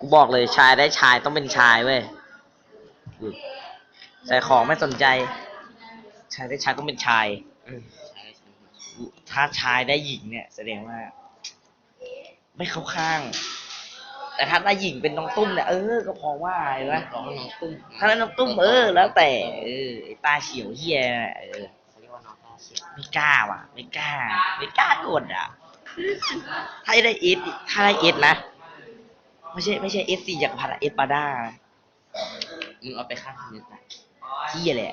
กูบอกเลยชายได้ชายต้องเป็นชายเว้ยอุ้ยใส่ของไม่สนใจ ชายได้ชายต้องเป็นชายอืมใช่ใช่ถ้าชายได้หญิงเนี่ย แสดงว่า ไม่เข้าข้าง แต่ถ้าได้หญิงเป็นน้องตุ้มเนี่ยเออก็พอว่าเห็นไหมร้องน้องตุ้มถ้าได้น้องตุ้มเออ แล้วแต่เออไอ้ตาเฉียวเฮียน่ะเออเขาเรียกว่าน้องตาเฉียวไม่กล้าว่ะ ไม่กล้า ไม่กล้ากดอะ ถ้าได้เอสถ้าได้เอสนะ ไม่ใช่ไม่ใช่เอสสี่จากรพันธ์อะเอสปาด้ามึงเอาไปฆ่าทำยังไงที่แหละ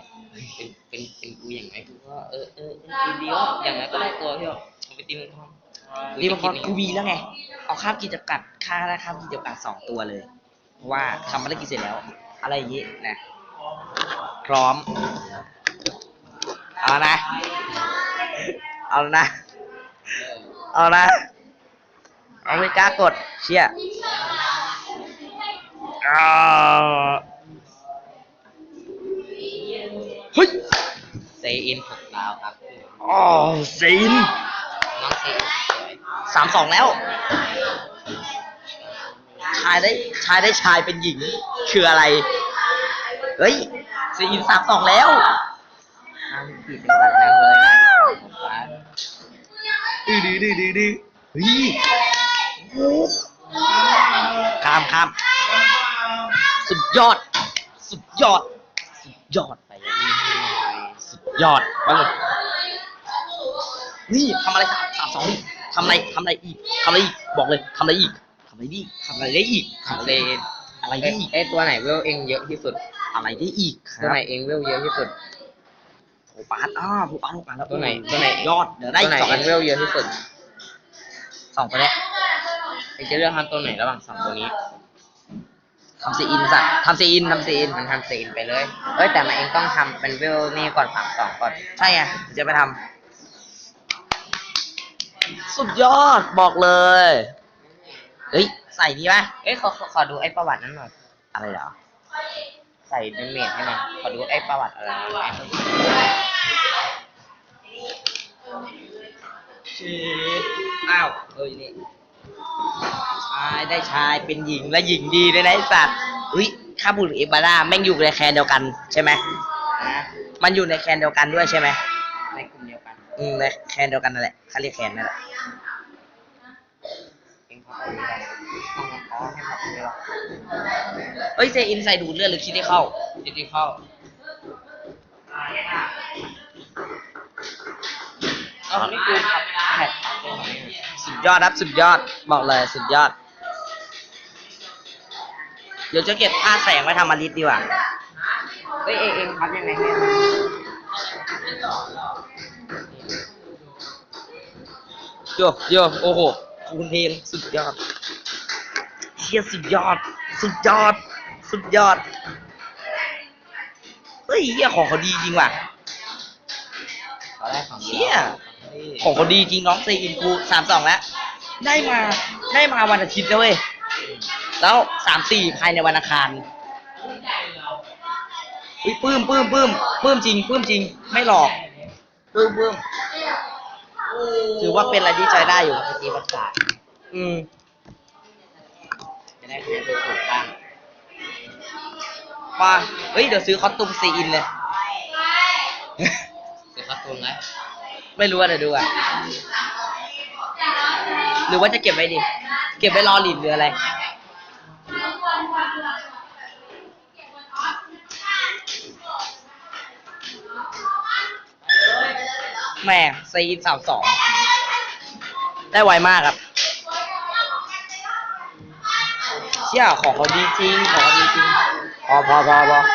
เป็นเป็นเป็นกูอย่างไรกูก็เออเออเออดีวะอย่างไรก็ได้ตัวพี่หรอกเอาไปตีมึงทองรีบพอกูมีแล้วไง เอาข้ามกิจกัดค่าได้ข้ามกิจกัดสองตัวเลย เพราะว่าทำภารกิจเสร็จแล้ว อะไรอย่างงี้นะพร้อม เอานะ เอานะ เอานะ เอาไม่กล้ากด เชี่ย เฮ้ยเซอินหกดาวครับอ๋อซินน้องเซอินสวยสามสองแล้ว ชายได้ชายได้ชายเป็นหญิง คืออะไร เฮ้ยซีอินสามสองแล้วห้ามผิดเป็นสัตว์แล้วเลยฟ้าดื้อดื้อดื้อดื้อดื้อเฮ้ยโอ้ข้ามข้าม สุดยอด สุดยอด สุดยอดไปยังมีให้หน่อยสุดยอดมาเลยนี่ทำอะไรสามสามสองนี่ทำอะไรทำอะไรอีกทำอะไรอีกบอกเลยทำอะไรอีกทำอะไรดีทำอะไรได้อีกทำอะไรเซได้นอะไรเอ้ได้ยอีกเอ้ยตัวไหนเวลเองเยอะที่สุด อะไรได้อีกคตัวรับไหนเองเวลเยอะที่สุดโอ้ปาร์ตอ้าผู้ปาร์ตผู้ปาร์ตแล้วตัวไหนตัวไหน ยอดเดี๋ยวได้ตัวอีไหนกสองเออันงเวลเยอะที่สุดสองตัวเนี้ยเองจะเลือกทำตัวไหนระหว่างสองตัวนี้ ทำซีอินสัตว์ทำซีอินทำซีอินมันทำเซอินไปเลย เอ้ยแต่มันเองต้องทำเป็นเวลนี่ก่อนสามสองก่อน ใช่ไงจะไปทำสุดยอดบอกเลยเฮ้ยใส่ดีป่ะเอ้ยขอขอขอดูไอ้ประวัตินั้นหน่อยอะไรเหรอ ใส่เดนเมจให้หน่อยขอดูไอ้ประวัติอะไรนะไอ้ตัวชีอ้าวเอ้ยนี่ ชายได้ชายเป็นหญิงและหญิงดีเลยนะไอ้สัตว์อุ้ยข้าบุรุษเอบาร่าแม่งอยู่ในแคนเดียวกันใช่ไหมนะมันอยู่ในแคนเดียวกันด้วยใช่ไหมในกลุ่มเดียวกันอืมในแคนเดียวกันนั่นแหละเขาเรียกแคนนั่นแหละเองเขาไปดูกันต้องขอให้มาคุยหรอกเอ้ยเซอินใส่ดูดเลือดหรือคิดได้เข้าที่ที่เข้าเอานี่กูขับแท็กได้ไหม สุดยอดครับสุดยอดบอกเลยสุดยอด เดี๋ยวจะเก็บผ้าแสงไว้ทำมาลิสดีกว่าเอ้ยเองเองพับยังไงให้มันโยโยโอ้โหคุณเพลงสุดยอดเชียสุดยอด สุดยอด สุดยอดเฮ้ยเฮียของเขาดีจริงว่ะ แรกของเชี่ยของเขาดีจริงน้องเซอินกูสามสองแล้ว ได้มาได้มาวันอาทิตย์นะเว้ย แล้วสามสี่ภายในวันอังคารอุ้ยปื้มปื้มปื้มปื้มจริงปื้มจริง ไม่หลอกปื้มปื้มถือว่าเป็นอะไรที่ใจได้อยู่เมื่อกี้ประกาศอืมจะได้คะแนนถูกๆบ้างว่าเฮ้ย เดี๋ยวซื้อคอสตูมซีอินเลย ซื้อการ์ตูนไหม ไม่รู้ว่าเดี๋ยวดูอะหรือว่าจะเก็บไว้ดิ เก็บไว้รอหลินหรืออะไร แม่ซีสามสอง ได้ไวมากครับ เชี่ยของเขาดีจริง ของเขาดีจริง พอพอพอพอ